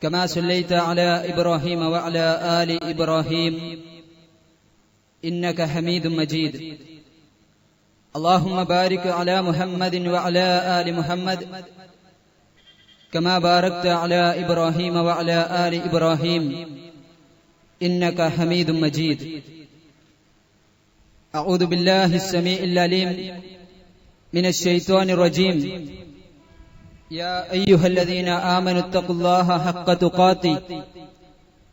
كما صليت على إبراهيم وعلى آل إبراهيم. إنك حميد مجيد. اللهم بارك على محمد وعلى آل محمد. كما باركت على إبراهيم وعلى آل إبراهيم. إنك حميد مجيد. أعوذ بالله السميع العليم من الشيطان الرجيم. يا أيها الذين آمنوا اتقوا الله حق تقاته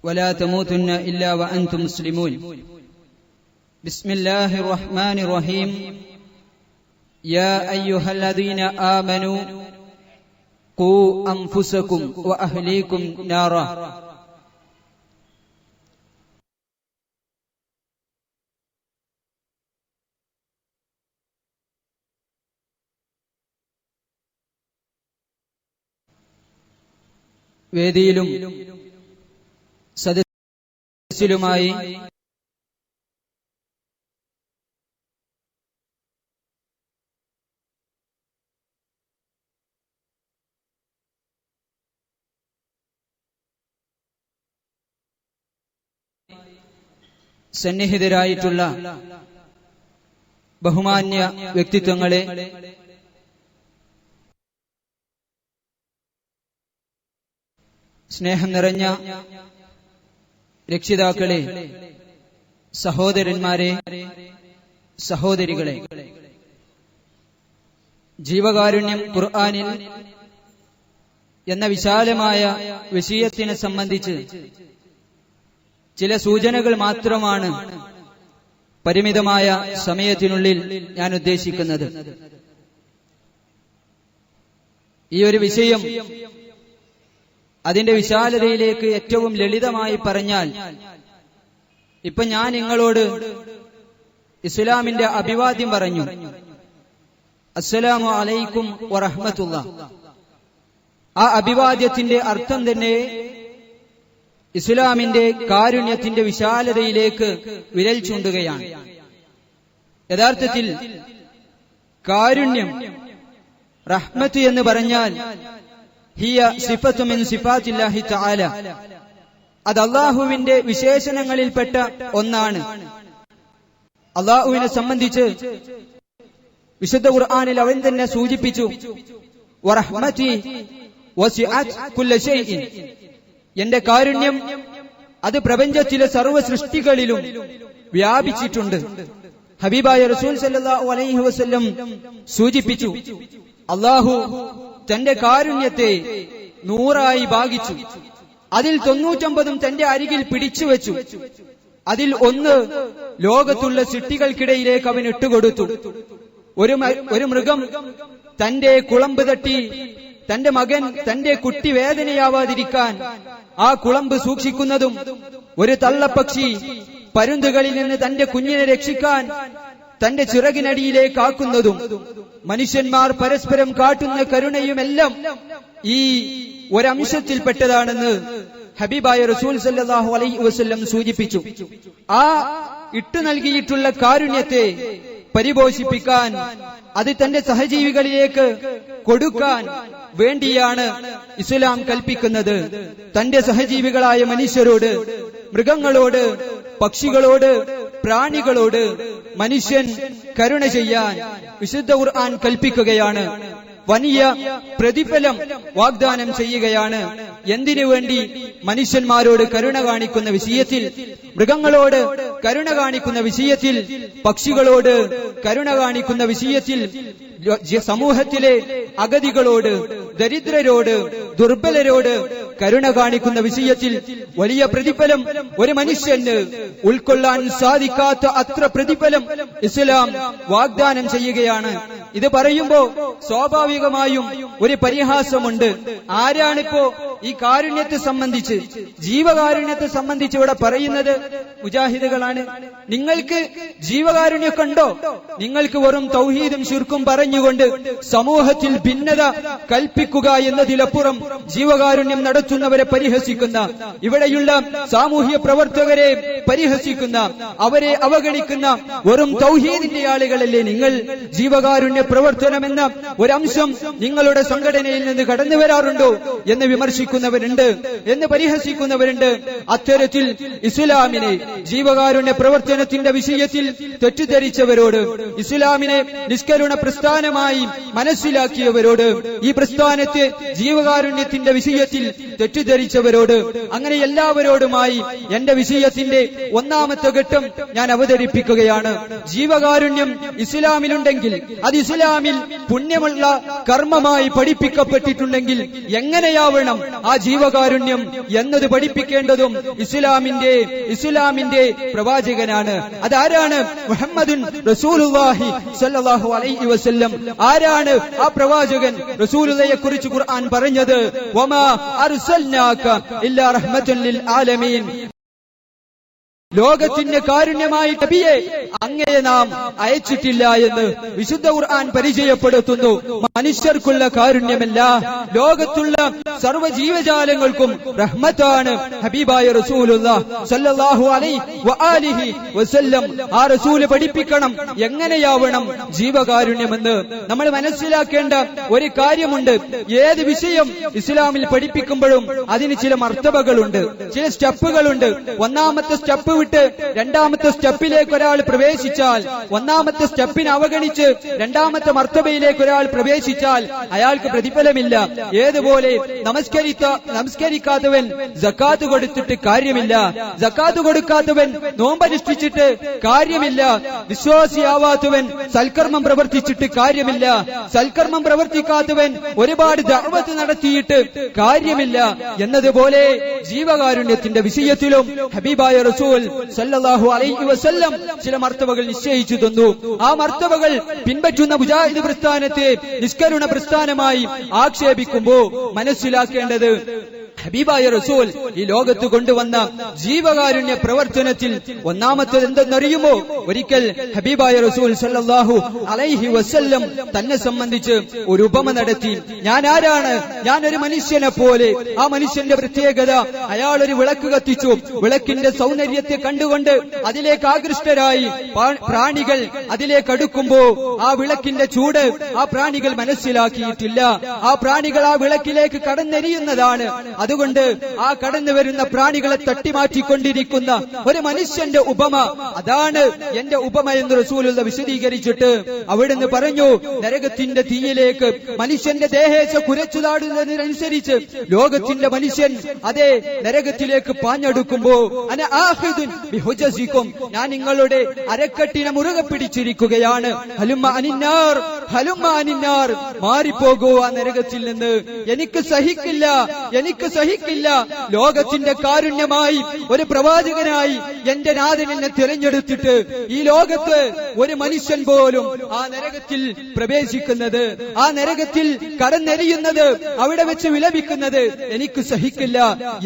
ولا تموتن إلا وأنتم مسلمون. بسم الله الرحمن الرحيم. يا أيها الذين آمنوا قوا أنفسكم وأهليكم نارا. വേദിയിലും സദസ്സിലുമായി സന്നിഹിതരായിട്ടുള്ള ബഹുമാന്യ വ്യക്തിത്വങ്ങളെ സ്നേഹം നിറഞ്ഞ രക്ഷിതാക്കളെ സഹോദരന്മാരെ സഹോദരികളെ. ജീവകാരുണ്യം ഖുർആാനിൽ എന്ന വിശാലമായ വിഷയത്തിനെ സംബന്ധിച്ച് ചില സൂചനകൾ മാത്രമാണ് പരിമിതമായ സമയത്തിനുള്ളിൽ ഞാൻ ഉദ്ദേശിക്കുന്നത്. ഈ ഒരു വിഷയം അതിന്റെ വിശാലതയിലേക്ക് ഏറ്റവും ലളിതമായി പറഞ്ഞാൽ ഇപ്പൊ ഞാൻ നിങ്ങളോട് ഇസ്ലാമിന്റെ അഭിവാദ്യം പറഞ്ഞു. അസ്സലാമു അലൈക്കും വറഹമത്തുള്ള ആ അഭിവാദ്യത്തിന്റെ അർത്ഥം തന്നെ ഇസ്ലാമിന്റെ കാരുണ്യത്തിന്റെ വിശാലതയിലേക്ക് വിരൽ ചൂണ്ടുകയാണ്. യഥാർത്ഥത്തിൽ കാരുണ്യം റഹ്മത്ത് എന്ന് പറഞ്ഞാൽ ഹിയ സിഫത്തു മിൻ സിഫാത്തില്ലാഹി തആല. അത് അള്ളാഹുവിന്റെ വിശേഷണങ്ങളിൽപ്പെട്ട ഒന്നാണ്. അള്ളാഹുവിനെ സംബന്ധിച്ച് വിശുദ്ധ ഖുർആനിൽ അവൻ തന്നെ സൂചിപ്പിച്ചു എന്റെ കാരുണ്യം അത് പ്രപഞ്ചത്തിലെ സർവ സൃഷ്ടികളിലും വ്യാപിച്ചിട്ടുണ്ട്. ഹബീബായ റസൂൽ സല്ലല്ലാഹു അലൈഹി വസല്ലം സൂചിപ്പിച്ചു അള്ളാഹു തന്റെ കാരുണ്യത്തെ നൂറായി ഭാഗിച്ചു. അതിൽ തൊണ്ണൂറ്റൊമ്പതും തന്റെ അരികിൽ പിടിച്ചു വെച്ചു. അതിൽ ഒന്ന് ലോകത്തുള്ള സിട്ടികൾക്കിടയിലേക്ക് അവൻ ഇട്ടുകൊടുത്തു. ഒരു ഒരു മൃഗം തന്റെ കുളമ്പ് തട്ടി തന്റെ മകൻ തന്റെ കുട്ടി വേദനയാവാതിരിക്കാൻ ആ കുളമ്പ് സൂക്ഷിക്കുന്നതും ഒരു തള്ളപ്പക്ഷി പരുന്തുകളിൽ നിന്ന് തന്റെ കുഞ്ഞിനെ രക്ഷിക്കാൻ തന്റെ ചിറകിനടിയിലേക്ക് ആക്കുന്നതും മനുഷ്യന്മാർ പരസ്പരം കാട്ടുന്ന കരുണയുമെല്ലാം ഈ ഒരംശത്തിൽപ്പെട്ടതാണെന്ന് ഹബീബായ റസൂൽ സല്ലാഹു അലൈ വസ്ല്ലം സൂചിപ്പിച്ചു. ആ ഇട്ടു നൽകിയിട്ടുള്ള കാരുണ്യത്തെ പരിപോഷിപ്പിക്കാൻ അത് തന്റെ സഹജീവികളിലേക്ക് കൊടുക്കാൻ വേണ്ടിയാണ് ഇസ്ലാം കൽപ്പിക്കുന്നത്. തന്റെ സഹജീവികളായ മനുഷ്യരോട് മൃഗങ്ങളോട് പക്ഷികളോട് പ്രാണികളോട് മനുഷ്യൻ കരുണ ചെയ്യാൻ വിശുദ്ധ ഖുർആൻ കൽപ്പിക്കുകയാണ്. വലിയ പ്രതിഫലം വാഗ്ദാനം ചെയ്യുകയാണ്. എന്തിനു വേണ്ടി മനുഷ്യന്മാരോട് കരുണ കാണിക്കുന്ന വിഷയത്തിൽ മൃഗങ്ങളോട് കരുണ കാണിക്കുന്ന വിഷയത്തിൽ പക്ഷികളോട് കരുണ കാണിക്കുന്ന വിഷയത്തിൽ സമൂഹത്തിലെ അഗതികളോട് ദരിദ്രരോട് ദുർബലരോട് കരുണ കാണിക്കുന്ന വിഷയത്തിൽ വലിയ പ്രതിഫലം ഒരു മനുഷ്യന് ഉൾക്കൊള്ളാൻ സാധിക്കാത്ത അത്ര പ്രതിഫലം ഇസ്ലാം വാഗ്ദാനം ചെയ്യുകയാണ്. ഇത് പറയുമ്പോ സ്വാഭാവികമായും ഒരു പരിഹാസമുണ്ട്. ആരാണിപ്പോ ഈ കാരുണ്യത്തെ സംബന്ധിച്ച് ജീവകാരുണ്യത്തെ സംബന്ധിച്ച് ഇവിടെ പറയുന്നത് മുജാഹിദുകളാണ്. നിങ്ങൾക്ക് ജീവകാരുണ്യ കണ്ടോ നിങ്ങൾക്ക് വെറും തൗഹീദും ശിർക്കും പറഞ്ഞുകൊണ്ട് സമൂഹത്തിൽ ഭിന്നത കൽപ്പിക്കുക എന്നതിലപ്പുറം ജീവകാരുണ്യം നടത്തുന്നവരെ പരിഹസിക്കുന്ന ഇവിടെയുള്ള സാമൂഹ്യ പ്രവർത്തകരെ പരിഹസിക്കുന്ന അവരെ അവഗണിക്കുന്ന വെറും തൗഹീദിന്റെ ആളുകളല്ലേ നിങ്ങൾ? ജീവകാരുണ്യ പ്രവർത്തനമെന്ന ഒരംശം നിങ്ങളുടെ സംഘടനയിൽ നിന്ന് കടന്നു വരാറുണ്ടോ എന്ന് വിമർശിക്കുന്നവരുണ്ട് എന്ന് പരിഹസിക്കുന്നവരുണ്ട്. അത്തരത്തിൽ ഇസ്ലാമിനെ ജീവകാരുണ്യ പ്രവർത്തനത്തിന്റെ വിഷയത്തിൽ തെറ്റിദ്ധരിച്ചവരോട് ഇസ്ലാമിനെ നിഷ്കരുണ പ്രസ്ഥാനമായി മനസ്സിലാക്കിയവരോട് ഈ പ്രസ്ഥാനത്തെ ജീവകാരുണ്യത്തിന്റെ വിഷയത്തിൽ തെറ്റിദ്ധരിച്ചവരോട് അങ്ങനെ എല്ലാവരോടുമായി എന്റെ വിഷയത്തിന്റെ ഒന്നാമത്തെ ഘട്ടം ഞാൻ അവതരിപ്പിക്കുകയാണ്. ജീവകാരുണ്യം ഇസ്ലാമിലുണ്ടെങ്കിൽ അത് ഇസ്ലാമിൽ പുണ്യമുള്ള കർമ്മമായി പഠിപ്പിക്കപ്പെട്ടിട്ടുണ്ടെങ്കിൽ എങ്ങനെയാവണം ആ ജീവകാരുണ്യം എന്നത് പഠിപ്പിക്കേണ്ടതും ഇസ്ലാമിന്റെ ഇസ്ലാമിന്റെ പ്രവാചകനാണ് അതാരാണ്? മുഹമ്മദുൻ റസൂലുള്ളാഹി സല്ലല്ലാഹു അലൈഹി വസല്ലം. ആരാണ് ആ പ്രവാചകൻ റസൂലുള്ളയെ കുറിച്ച് ഖുർആൻ പറഞ്ഞത്? വമാ അർസൽനാക ഇല്ലാ റഹ്മത്തുൻ ലിൽ ആലമീൻ. ലോകത്തിന്റെ കാരുണ്യമായി നബിയെ അങ്ങയെ നാം അയച്ചിട്ടില്ല എന്ന് വിശുദ്ധ ഖുർആൻ പരിചയപ്പെടുത്തുന്നു. മനുഷ്യർക്കുള്ള കാരുണ്യമല്ല ലോകത്തുള്ള സർവ ജീവജാലങ്ങൾക്കും റഹ്മത്താണ് ഹബീബായ റസൂലുള്ള സല്ലല്ലാഹു അലൈഹി വആലിഹി വസല്ലം. ആ റസൂൽ പഠിപ്പിക്കണം എങ്ങനെയാവണം ജീവകാരുണ്യമെന്ന്. നമ്മൾ മനസ്സിലാക്കേണ്ട ഒരു കാര്യമുണ്ട്. ഏത് വിഷയം ഇസ്ലാമിൽ പഠിപ്പിക്കുമ്പോഴും അതിന് ചില മർത്തബകളുണ്ട് ചില സ്റ്റെപ്പുകളുണ്ട്. ഒന്നാമത്തെ സ്റ്റെപ്പ് വിട്ട് രണ്ടാമത്തെ സ്റ്റെപ്പിലേക്ക് ഒരാൾ പ്രവേശിച്ചാൽ ഒന്നാമത്തെ സ്റ്റെപ്പിനെ അവഗണിച്ച് രണ്ടാമത്തെ മർത്തബയിലേക്ക് ഒരാൾ പ്രവേശിച്ചാൽ അയാൾക്ക് പ്രതിഫലമില്ല. ഏതുപോലെ നമസ്കരിത്ത നമസ്കരിക്കാത്തവൻ ജക്കാത്ത് കൊടുത്തിട്ട് കാര്യമില്ല. ജക്കാത്ത് കൊടുക്കാത്തവൻ നോമ്പനുഷ്ഠിച്ചിട്ട് കാര്യമില്ല. വിശ്വാസിയാവാത്തവൻ സൽക്കർമ്മം പ്രവർത്തിച്ചിട്ട് കാര്യമില്ല. സൽക്കർമ്മം പ്രവർത്തിക്കാത്തവൻ ഒരുപാട് ദഅവത്ത് നടത്തിയിട്ട് കാര്യമില്ല. എന്നതുപോലെ ജീവകാരുണ്യത്തിന്റെ വിഷയത്തിലും ഹബീബായ റസൂൽ സല്ലല്ലാഹു അലൈഹി വസല്ലം ചില മർത്തവകൾ നിശ്ചയിച്ചു തന്നു. ആ മർത്തവകൾ പിൻപറ്റുന്ന മുജാഹിദ് പ്രസ്ഥാനത്തെ നിഷ്കരുണ പ്രസ്ഥാനമായി ആക്ഷേപിക്കുമ്പോ മനസ്സിലാക്കേണ്ടത് ഹബീബായ റസൂൽ ഈ ലോകത്ത് കൊണ്ടുവന്ന ജീവകാരുണ്യ പ്രവർത്തനത്തിൽ ഒന്നാമത്തത് എന്തെന്നറിയുമോ ഒരിക്കൽ ഹബീബായ റസൂൽ സല്ലാഹു അലൈഹി വസ്ല്ലം തന്നെ സംബന്ധിച്ച് ഒരു ഉപമ നടത്തി. ഞാൻ ആരാണ്? ഞാൻ ഒരു മനുഷ്യനെ പോലെ. ആ മനുഷ്യന്റെ പ്രത്യേകത അയാൾ ഒരു വിളക്ക് കത്തിച്ചു. വിളക്കിന്റെ സൗന്ദര്യത്തെ കണ്ടുകൊണ്ട് അതിലേക്ക് ആകൃഷ്ടരായി. പ്രാണികൾ അതിലേക്ക് അടുക്കുമ്പോ ആ വിളക്കിന്റെ ചൂട് ആ പ്രാണികൾ മനസ്സിലാക്കിയിട്ടില്ല. ആ പ്രാണികൾ ആ വിളക്കിലേക്ക് കടന്നെരിയുന്നതാണ്. അതുകൊണ്ട് ആ കടന്നു വരുന്ന പ്രാണികളെ തട്ടിമാറ്റിക്കൊണ്ടിരിക്കുന്ന ഒരു മനുഷ്യന്റെ ഉപമ അതാണ് എന്റെ ഉപമ എന്ന് റസൂലുള്ള വിശദീകരിച്ചിട്ട് അവിടുന്ന് പറഞ്ഞു നരകത്തിന്റെ തീയിലേക്ക് മനുഷ്യന്റെ ദേഹേശ കുരച്ചു താടുന്നതിനനുസരിച്ച് ലോകത്തിന്റെ മനുഷ്യൻ അതെ നരകത്തിലേക്ക് പാഞ്ഞെടുക്കുമ്പോ അന ആഹിദുൻ ഞാൻ നിങ്ങളുടെ അരക്കെട്ടിനെ മുറുകെ പിടിച്ചിരിക്കുകയാണ്. ഹലുമ അനിന്നാർ ഹലുമ അനിന്നാർ മാറിപ്പോകൂ ആ നരകത്തിൽ നിന്ന് എനിക്ക് സഹിക്കില്ല എനിക്ക് സഹിക്കില്ല. ലോകത്തിന്റെ കാരുണ്യമായി ഒരു പ്രവാചകനായി എന്റെ നാഥൻ എന്നെ തിരഞ്ഞെടുത്തിട്ട് ഈ ലോകത്ത് ഒരു മനുഷ്യൻ പോലും ആ നരകത്തിൽ പ്രവേശിക്കുന്നത് ആ നരകത്തിൽ കടന്നെരിയുന്നത് അവിടെ വെച്ച് വിലപിക്കുന്നത് എനിക്ക് സഹിക്കില്ല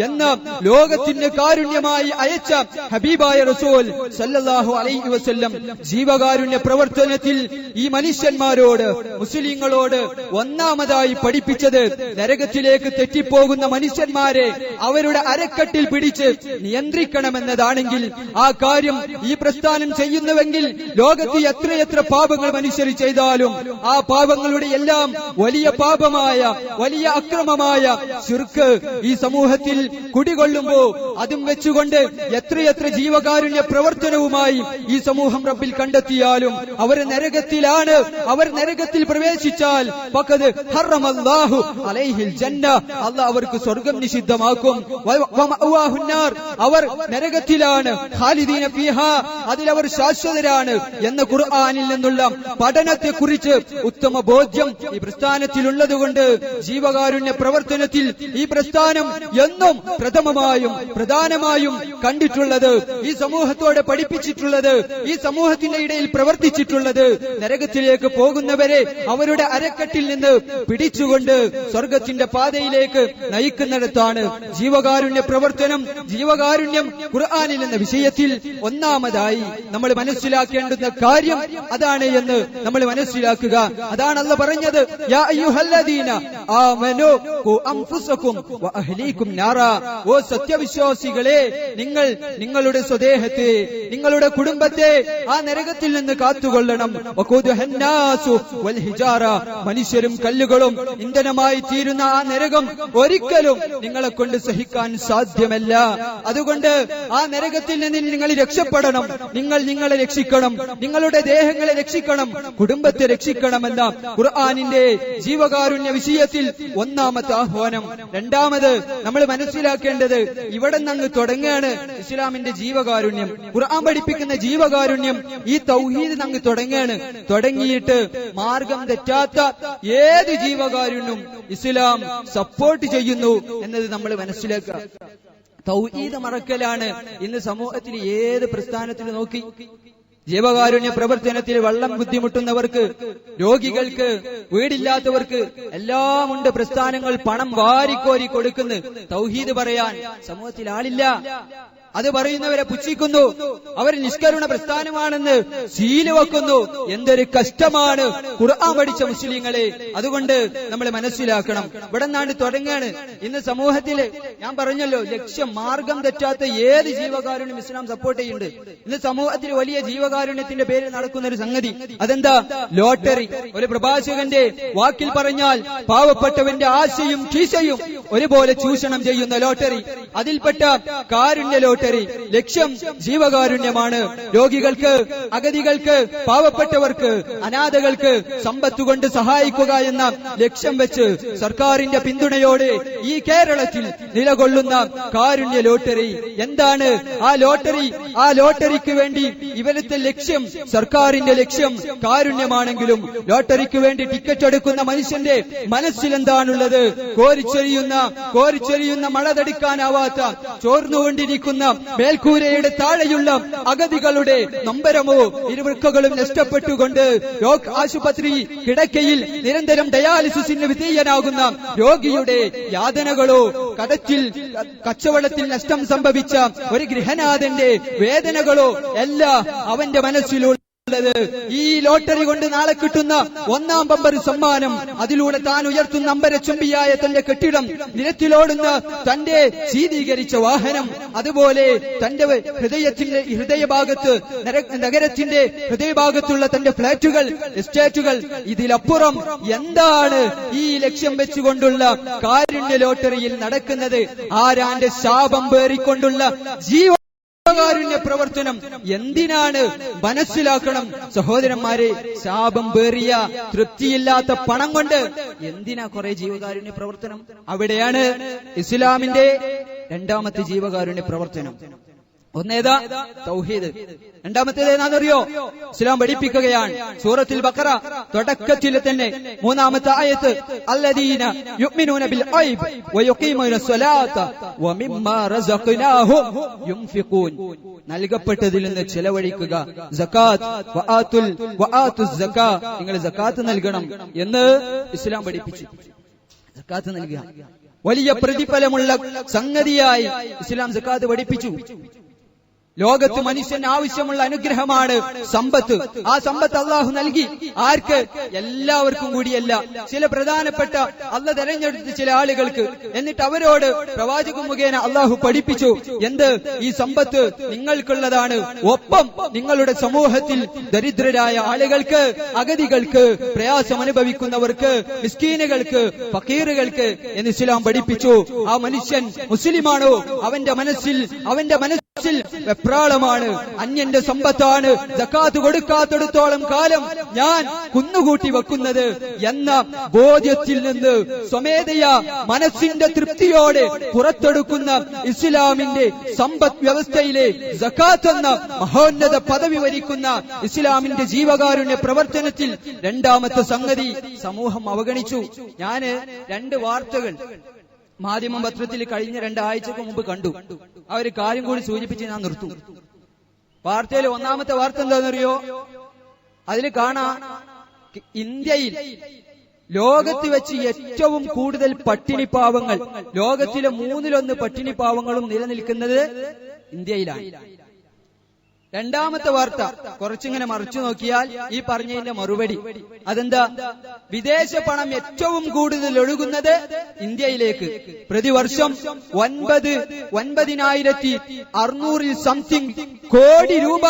എന്ന ലോകത്തിന്റെ കാരുണ്യമായി അയച്ച ഹബീബായ റസൂൽ സല്ലല്ലാഹു അലൈഹി വസല്ലം ജീവകാരുണ്യ പ്രവർത്തനത്തിൽ ഈ മനുഷ്യന്മാരോട് മുസ്ലിങ്ങളോട് ഒന്നാമതായി പഠിപ്പിച്ചത് നരകത്തിലേക്ക് തെറ്റിപ്പോകുന്ന മനുഷ്യന്മാരെ അവരുടെ അരക്കെട്ടിൽ പിടിച്ച് നിയന്ത്രിക്കണമെന്നതാണെങ്കിൽ ആ കാര്യം ഈ പ്രസ്ഥാനം ചെയ്യുന്നുവെങ്കിൽ ലോകത്ത് എത്രയെത്ര പാപങ്ങൾ മനുഷ്യർ ചെയ്താലും ആ പാപങ്ങളുടെ എല്ലാം വലിയ പാപമായ വലിയ അക്രമമായ ശിർക്ക് ഈ സമൂഹത്തിൽ കുടികൊള്ളുമ്പോ അതും വെച്ചുകൊണ്ട് എത്രയെത്ര ജീവകാരുണ്യ പ്രവർത്തനവുമായി ഈ സമൂഹം റബ്ബിൽ കണ്ടെത്തിയാലും അവർ നരകത്തിലാണ് അവർ നരകത്തിൽ പ്രവേശിച്ചാൽ ഹറമല്ലാഹു അലൈഹിൽ ജന്ന. അള്ളാഹ് അവർക്ക് സ്വർഗം നിഷിദ്ധമാക്കും. അവർ നരകത്തിലാണ്. ഖാലിദീന ഫീഹ. അതിലവർ ശാശ്വതരാണ് എന്ന ഖുർആനിൽ നിന്നുള്ള പഠനത്തെ കുറിച്ച് ഉത്തമ ബോധ്യം ഈ പ്രസ്ഥാനത്തിലുള്ളതുകൊണ്ട് ജീവകാരുണ്യ പ്രവർത്തനത്തിൽ ഈ പ്രസ്ഥാനം എന്നും പ്രഥമമായും പ്രധാനമായും കണ്ടിട്ടുള്ളത് ഈ സമൂഹത്തോടെ പഠിപ്പിച്ചിട്ടുള്ളത് ഈ സമൂഹത്തിന്റെ ഇടയിൽ പ്രവർത്തിച്ചിട്ടുള്ളത് നരകത്തിലേക്ക് പോകുന്ന പോകുന്നവരെ അവരുടെ അരക്കെട്ടിൽ നിന്ന് പിടിച്ചുകൊണ്ട് സ്വർഗത്തിന്റെ പാതയിലേക്ക് നയിക്കുന്നിടത്താണ് ജീവകാരുണ്യ പ്രവർത്തനം. ജീവകാരുണ്യം ഖുർആാനിൽ എന്ന വിഷയത്തിൽ ഒന്നാമതായി നമ്മൾ മനസ്സിലാക്കേണ്ടുന്ന കാര്യം അതാണ് എന്ന് നമ്മൾ മനസ്സിലാക്കുക. അതാണ് പറഞ്ഞത് ഓ സത്യവിശ്വാസികളെ നിങ്ങൾ നിങ്ങളുടെ സ്വദേഹത്തെ നിങ്ങളുടെ കുടുംബത്തെ ആ നരകത്തിൽ നിന്ന് കാത്തുകൊള്ളണം. വൽ ഹിജാറ മനുഷ്യരും കല്ലുകളും ഇന്ധനമായി തീരുന്ന ആ നരകം ഒരിക്കലും നിങ്ങളെ കൊണ്ട് സഹിക്കാൻ സാധ്യമല്ല. അതുകൊണ്ട് ആ നരകത്തിൽ നിന്ന് നിങ്ങൾ രക്ഷപ്പെടണം. നിങ്ങൾ നിങ്ങളെ രക്ഷിക്കണം. നിങ്ങളുടെ ദേഹങ്ങളെ രക്ഷിക്കണം. കുടുംബത്തെ രക്ഷിക്കണമെന്ന ഖുർആാനിന്റെ ജീവകാരുണ്യ വിഷയത്തിൽ ഒന്നാമത്തെ ആഹ്വാനം. രണ്ടാമത് നമ്മൾ മനസ്സിലാക്കേണ്ടത് ഇവിടെ നിന്ന് തുടങ്ങുകയാണ് ഇസ്ലാമിന്റെ ജീവകാരുണ്യം. ഖുർആൻ പഠിപ്പിക്കുന്ന ജീവകാരുണ്യം ഈ തൗഹീദ് അങ്ങ് തുടങ്ങുകയാണ്. തുടങ്ങിയിട്ട് മാർഗം തെറ്റാത്ത ഏത് ജീവകാരുണ്യം ഇസ്ലാം സപ്പോർട്ട് ചെയ്യുന്നു എന്നത് നമ്മൾ മനസ്സിലാക്കുക. തൗഹീദ് മറക്കലാണ്. ഇന്ന് സമൂഹത്തിൽ ഏത് പ്രസ്ഥാനത്തിൽ നോക്കി. ജീവകാരുണ്യ പ്രവർത്തനത്തിൽ വെള്ളം ബുദ്ധിമുട്ടുന്നവർക്ക് രോഗികൾക്ക് വീടില്ലാത്തവർക്ക് എല്ലാമുണ്ട് പ്രസ്ഥാനങ്ങൾ പണം വാരിക്കോരി കൊടുക്കുന്നു. തൗഹീദ് പറയാൻ സമൂഹത്തിൽ ആളില്ല. അത് പറയുന്നവരെ പുച്ഛിക്കുന്നു. അവർ നിഷ്കരുണ പ്രസ്ഥാനമാണെന്ന് സീൽ വെക്കുന്നു. എന്തൊരു കഷ്ടമാണ് ഖുർആൻ പഠിച്ച മുസ്ലിങ്ങളെ. അതുകൊണ്ട് നമ്മൾ മനസ്സിലാക്കണം. ഇവിടെ നിന്നാണ് തുടങ്ങാണ്. ഇന്ന് സമൂഹത്തിൽ ഞാൻ പറഞ്ഞല്ലോ ലക്ഷ്യം മാർഗം തെറ്റാത്ത ഏത് ജീവകാരുണ്യം ഇസ്ലാം സപ്പോർട്ട് ചെയ്യുന്നുണ്ട്. ഇന്ന് സമൂഹത്തിൽ വലിയ ജീവകാരുണ്യത്തിന്റെ പേരിൽ നടക്കുന്ന ഒരു സംഗതി. അതെന്താ? ലോട്ടറി. ഒരു പ്രഭാഷകന്റെ വാക്കിൽ പറഞ്ഞാൽ പാവപ്പെട്ടവന്റെ ആശയും കീശയും ഒരുപോലെ ചൂഷണം ചെയ്യുന്ന ലോട്ടറി. അതിൽപ്പെട്ട കാരുണ്യ ലോട്ടറി. ലക്ഷ്യം ജീവകാരുണ്യമാണ്. രോഗികൾക്ക് അഗതികൾക്ക് പാവപ്പെട്ടവർക്ക് അനാഥകൾക്ക് സമ്പത്തുകൊണ്ട് സഹായിക്കുക എന്ന ലക്ഷ്യം വെച്ച് സർക്കാരിന്റെ പിന്തുണയോടെ ഈ കേരളത്തിൽ നിലകൊള്ളുന്ന കാരുണ്യ ലോട്ടറി എന്താണ്? ആ ലോട്ടറി ആ ലോട്ടറിക്ക് വേണ്ടി ഇവരത്തെ ലക്ഷ്യം സർക്കാരിന്റെ ലക്ഷ്യം കാരുണ്യമാണെങ്കിലും ലോട്ടറിക്ക് വേണ്ടി ടിക്കറ്റ് എടുക്കുന്ന മനുഷ്യന്റെ മനസ്സിൽ എന്താണുള്ളത് കോരിച്ചെറിയുന്ന കോരിച്ചെറിയുന്ന മഴ തടുക്കാനാവാത്ത ചോർന്നുകൊണ്ടിരിക്കുന്ന മേൽക്കൂരയുടെ താഴെയുള്ള അഗതികളുടെ നമ്പരമോ ഇരുവൃക്കകളും നഷ്ടപ്പെട്ടുകൊണ്ട് രോഗ് ആശുപത്രി കിടക്കയിൽ നിരന്തരം ഡയാലിസിസിന് വിധേയനാകുന്ന രോഗിയുടെ യാതനകളോ കടച്ചിൽ കച്ചവടത്തിൽ നഷ്ടം സംഭവിച്ച ഒരു ഗൃഹനാഥന്റെ വേദനകളോ എല്ലാം അവന്റെ മനസ്സിലുള്ള ഈ ലോട്ടറി കൊണ്ട് നാളെ കിട്ടുന്ന ഒന്നാം ബമ്പർ സമ്മാനം. അതിലൂടെ താൻ ഉയർത്തുന്ന ചുമ്പിയായ തന്റെ കെട്ടിടം നിരത്തിലോടുന്ന തന്റെ ശീതീകരിച്ച വാഹനം. അതുപോലെ തന്റെ ഹൃദയത്തിന്റെ ഹൃദയഭാഗത്ത് നഗരത്തിന്റെ ഹൃദയഭാഗത്തുള്ള തന്റെ ഫ്ളാറ്റുകൾ എസ്റ്റേറ്റുകൾ ഇതിലപ്പുറം. എന്താണ് ഈ ലക്ഷ്യം വെച്ചുകൊണ്ടുള്ള കാരുണ്യ ലോട്ടറിയിൽ നടക്കുന്നത്? ആരാന്റെ ശാപം പേറിക്കൊണ്ടുള്ള ജീവ കാരുണ്യ പ്രവർത്തനം എന്തിനാണ് മനസ്സിലാക്കണം? സഹോദരന്മാരെ ശാപം പേറിയ തൃപ്തിയില്ലാത്ത പണം കൊണ്ട് എന്തിനാ കുറെ ജീവകാരുണ്യ പ്രവർത്തനം? അവിടെയാണ് ഇസ്ലാമിന്റെ രണ്ടാമത്തെ ജീവകാരുണ്യ പ്രവർത്തനം. ഒന്നേതാ? തൗഹീദ്. രണ്ടാമത്തേത് ഏതാണെന്നറിയോ? ഇസ്ലാം പഠിപ്പിക്കുകയാണ്. സൂറത്തിൽ ബക്കറ തുടക്കത്തിൽ തന്നെ മൂന്നാമത്തെ ആയത്ത് അല്ലദീന യുഅ്മിനൂന ബിൽ ഐബ് വയുഖീമൂന സ്വലാത്ത വമിമ്മാ റസഖ്നാഹും യുൻഫിഖൂൻ. നൽകപ്പെട്ടതിൽ നിന്ന് ചെലവഴിക്കുക. സകാത്ത് വആത്തുൽ വആത്തുസ് സകാ നിങ്ങൾ സകാത്ത് നൽകണം എന്ന് ഇസ്ലാം പഠിപ്പിച്ചു. സകാത്ത് നൽകുക. വലിയ പ്രതിഫലമുള്ള സംഗതിയായി ഇസ്ലാം സക്കാത്ത് പഠിപ്പിച്ചു. ലോകത്ത് മനുഷ്യന് ആവശ്യമുള്ള അനുഗ്രഹമാണ് സമ്പത്ത്. ആ സമ്പത്ത് അള്ളാഹു നൽകി. ആർക്ക്? എല്ലാവർക്കും കൂടിയല്ല. ചില പ്രധാനപ്പെട്ട അല്ല തെരഞ്ഞെടുത്ത ചില ആളുകൾക്ക് എന്നിട്ട് അവരോട് പ്രവാചക മുഖേന അള്ളാഹു പഠിപ്പിച്ചു. എന്ത്? ഈ സമ്പത്ത് നിങ്ങൾക്കുള്ളതാണ്. ഒപ്പം നിങ്ങളുടെ സമൂഹത്തിൽ ദരിദ്രരായ ആളുകൾക്ക് അഗതികൾക്ക് പ്രയാസം അനുഭവിക്കുന്നവർക്ക് മിസ്കീനുകൾക്ക് ഫക്കീറുകൾക്ക് എന്ന് ഇസ്ലാം പഠിപ്പിച്ചു. ആ മനുഷ്യൻ മുസ്ലിമാണോ? അവന്റെ മനസ്സിൽ അവന്റെ മനസ്സിൽ വെപ്രാളമാണ് അന്യന്റെ സമ്പത്താണ്. ജക്കാത്ത് കൊടുക്കാത്തടത്തോളം കാലം ഞാൻ കുന്നുകൂട്ടി വെക്കുന്നത് എന്ന ബോധ്യത്തിൽ നിന്ന് സ്വമേധയ മനസ്സിന്റെ തൃപ്തിയോടെ പുറത്തെടുക്കുന്ന ഇസ്ലാമിന്റെ സമ്പദ് വ്യവസ്ഥയിലെ ജക്കാത്ത് എന്ന മഹോന്നത പദവി വരിക്കുന്ന ഇസ്ലാമിന്റെ ജീവകാരുണ്യ പ്രവർത്തനത്തിൽ രണ്ടാമത്തെ സംഗതി സമൂഹം അവഗണിച്ചു. ഞാൻ രണ്ട് വാർത്തകൾ മാധ്യമ പത്രത്തിൽ കഴിഞ്ഞ രണ്ടാഴ്ചക്ക് മുമ്പ് കണ്ടു. ആ ഒരു കാര്യം കൂടി സൂചിപ്പിച്ച് ഞാൻ നിർത്തും. വാർത്തയിൽ ഒന്നാമത്തെ വാർത്ത എന്താണെന്നറിയോ? അതിൽ കാണാ ഇന്ത്യയിൽ ലോകത്ത് വെച്ച് ഏറ്റവും കൂടുതൽ പട്ടിണി പാവങ്ങൾ ലോകത്തിലെ മൂന്നിലൊന്ന് പട്ടിണി പാവങ്ങളും നിലനിൽക്കുന്നത് ഇന്ത്യയിലാണ്. രണ്ടാമത്തെ വാർത്ത കുറച്ചിങ്ങനെ മറിച്ചു നോക്കിയാൽ ഈ പറഞ്ഞതിന്റെ മറുപടി. അതെന്താ? വിദേശ പണം ഏറ്റവും കൂടുതൽ ഒഴുകുന്നത് ഇന്ത്യയിലേക്ക്. പ്രതിവർഷം ഒൻപത് ഒൻപതിനായിരത്തി അറുന്നൂറിൽ സംതിങ് കോടി രൂപ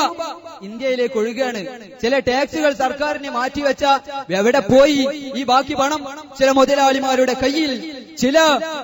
ഇന്ത്യയിലേക്ക് ഒഴുകുകയാണ് ചില ടാക്സുകൾ സർക്കാരിനെ മാറ്റിവെച്ച എവിടെ പോയി ഈ ബാക്കി പണം ചില മുതലാളിമാരുടെ കയ്യിൽ? ചില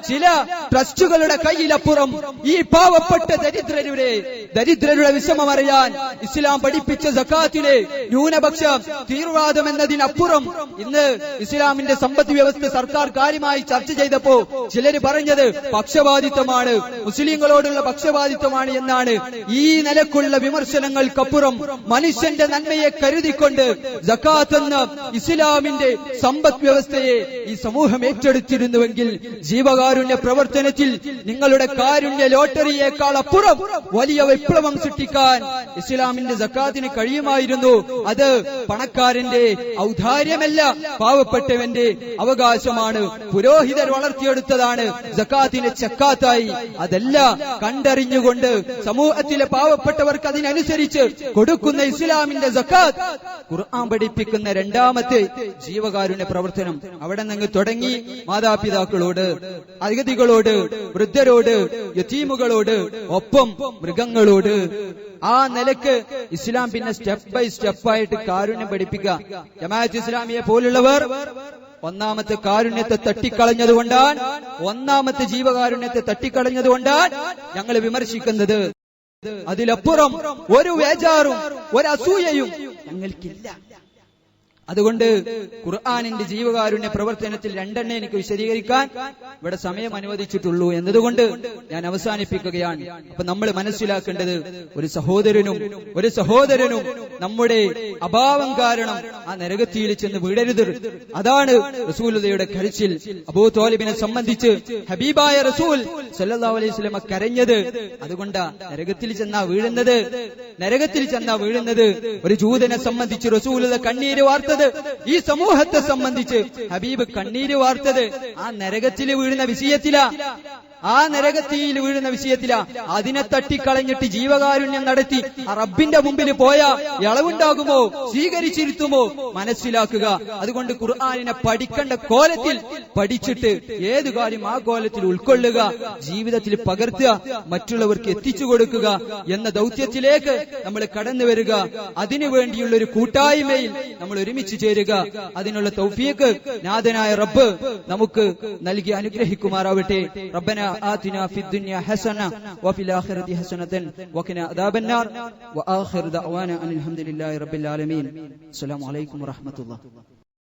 ചില ട്രസ്റ്റുകളുടെ കയ്യിലപ്പുറം ഈ പാവപ്പെട്ട ദരിദ്രരുടെ ദരിദ്രരുടെ വിഷമം അറിയാൻ ഇസ്ലാം പഠിപ്പിച്ച സക്കാത്തിലെ ന്യൂനപക്ഷം തീവ്രവാദം എന്നതിനപ്പുറം ഇന്ന് ഇസ്ലാമിന്റെ സമ്പദ് വ്യവസ്ഥ സർക്കാർ കാര്യമായി ചർച്ച ചെയ്തപ്പോ ചിലര് പറഞ്ഞത് പക്ഷപാതിത്വമാണ് മുസ്ലിങ്ങളോടുള്ള പക്ഷപാതിത്വമാണ് എന്നാണ്. ഈ നിലക്കുള്ള വിമർശനങ്ങൾക്കപ്പുറം മനുഷ്യന്റെ നന്മയെ കരുതിക്കൊണ്ട് ജക്കാത്ത് എന്ന ഇസ്ലാമിന്റെ സമ്പദ് വ്യവസ്ഥയെ ഈ സമൂഹം ഏറ്റെടുത്തിരുന്നുവെങ്കിൽ ജീവകാരുണ്യ പ്രവർത്തനത്തിൽ നിങ്ങളുടെ കാരുണ്യ ലോട്ടറിയേക്കാൾ അപ്പുറം വലിയ വിപ്ലവം സൃഷ്ടിക്കാൻ ഇസ്ലാമിന്റെ ജക്കാത്തിന് കഴിയുമായിരുന്നു. അത് പണക്കാരന്റെ ഔദാര്യമല്ല. പാവപ്പെട്ടവന്റെ അവകാശമാണ്. പുരോഹിതർ വളർത്തിയെടുത്തതാണ്. ജക്കാത്തിന്റെ ചക്കാത്തായി. അതല്ല കണ്ടറിഞ്ഞുകൊണ്ട് സമൂഹത്തിലെ പാവപ്പെട്ടവർക്ക് അതിനനുസരിച്ച് കൊടുക്കുന്ന ഇസ്ലാമിന്റെ ജക്കാത്ത് ഖുർആൻ പഠിപ്പിക്കുന്ന രണ്ടാമത്തെ ജീവകാരുണ്യ പ്രവർത്തനം അവിടെ നിന്ന് തുടങ്ങി. മാതാപിതാക്കളോട് അതിഥികളോട് വൃദ്ധരോട് യതീമുകളോട് ഒപ്പം മൃഗങ്ങളോട് ആ നിലയ്ക്ക് ഇസ്ലാം പിന്നെ സ്റ്റെപ്പ് ബൈ സ്റ്റെപ്പായിട്ട് കാരുണ്യം പഠിപ്പിക്കുക ജമാഅത്ത് ഇസ്ലാമിയെ പോലുള്ളവർ ഒന്നാമത്തെ കാരുണ്യത്തെ തട്ടിക്കളഞ്ഞതുകൊണ്ടാണ് ഒന്നാമത്തെ ജീവകാരുണ്യത്തെ തട്ടിക്കളഞ്ഞതുകൊണ്ടാണ് ഞങ്ങൾ വിമർശിക്കുന്നത്. അതിലപ്പുറം ഒരു വേജാറും ഒരു അസൂയയും ഞങ്ങൾക്കില്ല. അതുകൊണ്ട് ഖുർആാനിന്റെ ജീവകാരുണ്യ പ്രവർത്തനത്തിൽ രണ്ടെണ്ണേ എനിക്ക് വിശദീകരിക്കാൻ ഇവിടെ സമയം അനുവദിച്ചിട്ടുള്ളൂ എന്നതുകൊണ്ട് ഞാൻ അവസാനിപ്പിക്കുകയാണ്. അപ്പൊ നമ്മൾ മനസ്സിലാക്കേണ്ടത് ഒരു സഹോദരനും ഒരു സഹോദരനും നമ്മുടെ അഭാവം കാരണം ആ നരകത്തിയിൽ ചെന്ന് വീടരുത് അതാണ് റസൂലതയുടെ കരച്ചിൽ. അബൂ തോലിബിനെ സംബന്ധിച്ച് ഹബീബായ റസൂൽ സല്ലല്ലാഹു അലൈഹി കരഞ്ഞത് അതുകൊണ്ടാ നരകത്തിൽ ചെന്നാ വീഴുന്നത്. നരകത്തിൽ ചെന്നാ വീഴുന്നത്. ഒരു ജൂതനെ സംബന്ധിച്ച് റസൂലത കണ്ണീര് വാർത്തത് ഈ സമൂഹത്തെ സംബന്ധിച്ച് ഹബീബ് കണ്ണീര് വാർത്തത് ആ നരകത്തിൽ വീഴുന്ന വിഷയത്തിലാ. ആ നരകത്തിയിൽ വീഴുന്ന വിഷയത്തില അതിനെ തട്ടിക്കളഞ്ഞിട്ട് ജീവകാരുണ്യം നടത്തി റബ്ബിന്റെ മുമ്പിൽ പോയ ഇളവുണ്ടാകുമോ? സ്വീകരിച്ചിരുത്തുമോ? മനസ്സിലാക്കുക. അതുകൊണ്ട് ഖുർആാനിനെ പഠിക്കേണ്ട കോലത്തിൽ പഠിച്ചിട്ട് ഏതു കാര്യം ആ കോലത്തിൽ ഉൾക്കൊള്ളുക ജീവിതത്തിൽ പകർത്തുക മറ്റുള്ളവർക്ക് എത്തിച്ചു കൊടുക്കുക എന്ന ദൗത്യത്തിലേക്ക് നമ്മൾ കടന്നു വരിക. അതിനു വേണ്ടിയുള്ള ഒരു കൂട്ടായ്മയിൽ നമ്മൾ ഒരുമിച്ച് ചേരുക. അതിനുള്ള തൗഫീക്ക് നാഥനായ റബ്ബ് നമുക്ക് നൽകി അനുഗ്രഹിക്കുമാറാവട്ടെ. റബ്ബന آتنا في الدنيا حسنة وفي الآخرة حسنة وقنا عذاب النار. وآخر دعوانا أن الحمد لله رب العالمين. السلام عليكم ورحمة الله.